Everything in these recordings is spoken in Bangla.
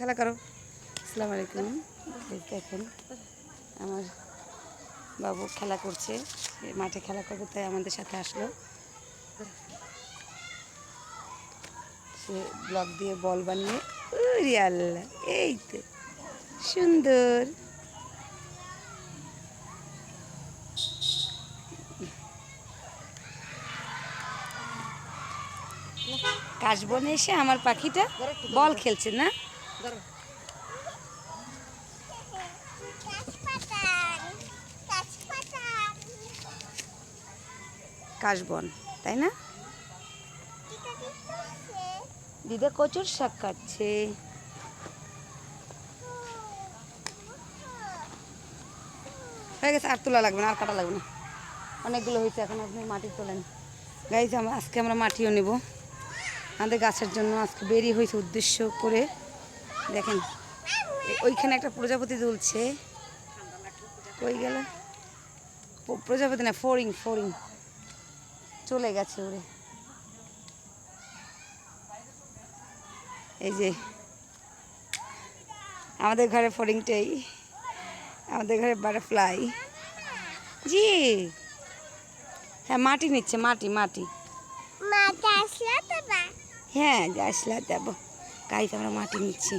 খেলা করো। আসসালামু আলাইকুম। দেখেন, আমার বাবু খেলা করছে মাঠে খেলা করবে, তাই আমাদের সাথে আসলো। সে ব্লক দিয়ে বল বানিয়ে আল্লাহ, এই তো, সুন্দর। কাশবনে এসে আমার পাখিটা বল খেলছে না? কাশবন, তাই না? দিদা কচুর শাক কাটছে। হয়ে গেছে, আর তোলা লাগবে না, আর কাটা লাগবে না। অনেকগুলো হয়েছে, এখন আপনি মাটি তোলেন। গাইজ আমরা আজকে আমরা মাটিও নেব। আমাদের গাছের জন্য আজকে বেরিয়ে হয়েছে উদ্দেশ্য করে। দেখেন ওইখানে একটা প্রজাপতি দুলছে। কই গেল? প্রজাপতি না ফোরিং ফোরিং। চলে গেছে ওরে। এই যে আমাদের ঘরে ফড়িংটাই আমাদের ঘরে বাটারফ্লাই। জি। হ্যাঁ মাটি নিচ্ছে মাটি মাটি। হ্যাঁ আসলে দেবো। গাইতে আমরা মাটি নিচ্ছি।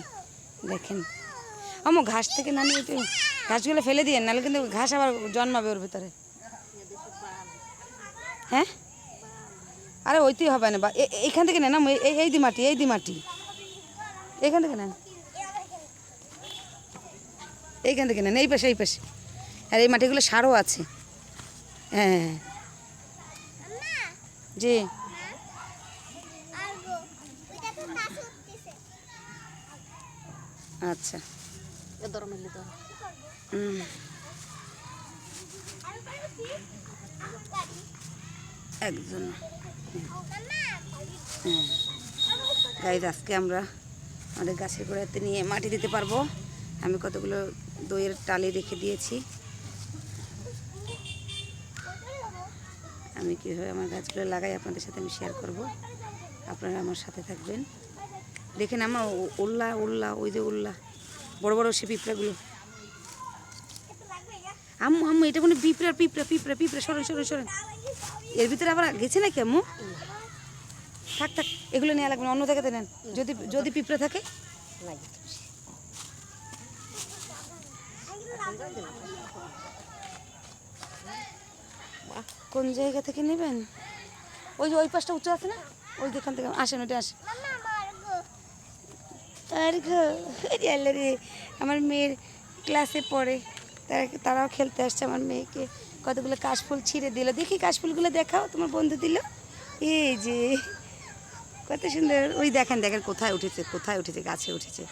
দেখেন। আমো ঘাস থেকে না নিয়ে একটু ঘাসগুলো ফেলে দিয়ে, নাহলে কিন্তু ঘাস আবার জন্মাবে ওর ভিতরে। হ্যাঁ? আরে ওইতেই হবে না, বা এইখান থেকে নেন এই এই দি মাটি এই দি মাটি এইখান থেকে নেন। এইখান থেকে নেন, এই পাশে এই পাশে। আর এই মাটিগুলো সারও আছে। হ্যাঁ। জি। আচ্ছা। একজন। হ্যাঁ গাইজ আজকে আমরা আমাদের গাছের গোড়াতে নিয়ে মাটি দিতে পারব। আমি কতগুলো দইয়ের টালি রেখে দিয়েছি। আমি কীভাবে আমার গাছগুলো লাগাই আপনাদের সাথে আমি শেয়ার করব। আপনারা আমার সাথে থাকবেন। দেখেন আমার উল্লা উল্লা ওই যে উল্লা বড় বড় সে পিঁপড়াগুলো। আম্মু আম্মু, এটা কোনো পিঁপড়া পিঁপড়া পিঁপড়া পিঁপড়া। সরেন সরেন সরেন এর ভিতরে আবার গেছে নাকি আম্মু? থাক থাক, এগুলো নেওয়া লাগবে না, অন্য জায়গাতে নেন। যদি যদি পিঁপড়া থাকে। কোন জায়গা থেকে নেবেন? ওই যে ওই পাশটা উঁচু আছে না? ওই যেখান থেকে আসেন ওটা আসেন। রে, আমার মেয়ের ক্লাসে পড়ে। তারা, তারাও খেলতে আসছে আমার মেয়েকে। কতগুলো কাশফুল ছিঁড়ে দিল। দেখি কাশফুলগুলো দেখাও, তোমার বন্ধু দিল। এই যে, কত সুন্দর। ওই দেখেন দেখেন, কোথায় উঠেছে কোথায় উঠেছে, গাছে উঠেছে।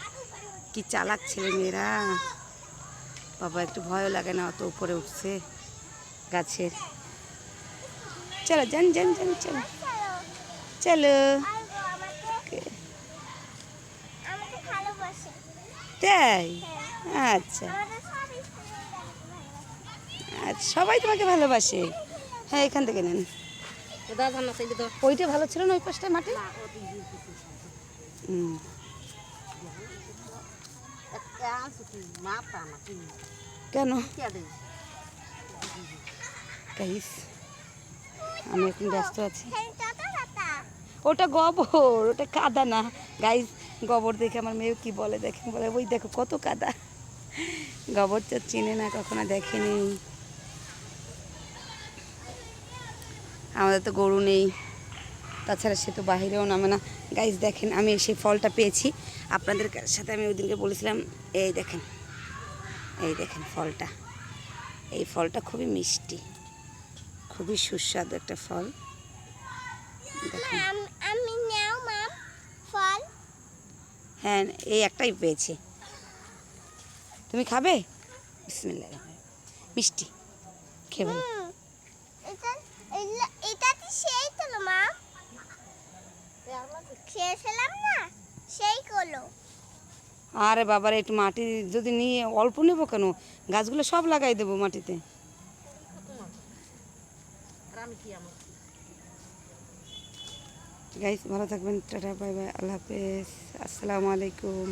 কি চালাক ছেলে মেয়েরা। বাবা, একটু ভয়ও লাগে না, অত উপরে উঠছে গাছের। চলো, যান যান যান, চলো। চলো। তাই? আচ্ছা। আচ্ছা সবাই তোমাকে ভালোবাসে। হ্যাঁ এখান থেকে নেন। ওইটা ভালো ছিল না ওই পাশটা মাঠে? হুম। কেন? গাইস আমি এখন ব্যস্ত আছি। ওটা গোবর ওটা কাদা না গাইস গোবর দেখে আমার মেয়ে কি বলে দেখেন বলে, ওই দেখো কত কাদা। গোবর তো চিনে না, কখনো দেখেনি। আমাদের তো গরু নেই, তাছাড়া সে তো বাহিরেও নামে না। গাইস দেখেন, আমি সেই ফলটা পেয়েছি। আপনাদের সাথে আমি ওই দিনকে বলেছিলাম, এই দেখেন এই দেখেন ফলটা। এই ফলটা খুবই মিষ্টি, খুবই সুস্বাদু একটা ফল। দেখেন আমি নাও মাম ফল হ্যাঁ এই একটাই পেয়েছে। তুমি খাবে? বিসমিল্লাহ মিষ্টি। খেয়ে ভালো এটা তো সেই তো মা। খেয়েছিলাম না সেই কলো আরে বাবারে একটু মাটি যদি নিয়ে অল্প নেব কেন? গাছগুলো সব লাগাই দেবো মাটিতে। গাইস ভালো থাকবেন টাটা বাই বাই আল্লাহ হাফেজ আসসালামু আলাইকুম।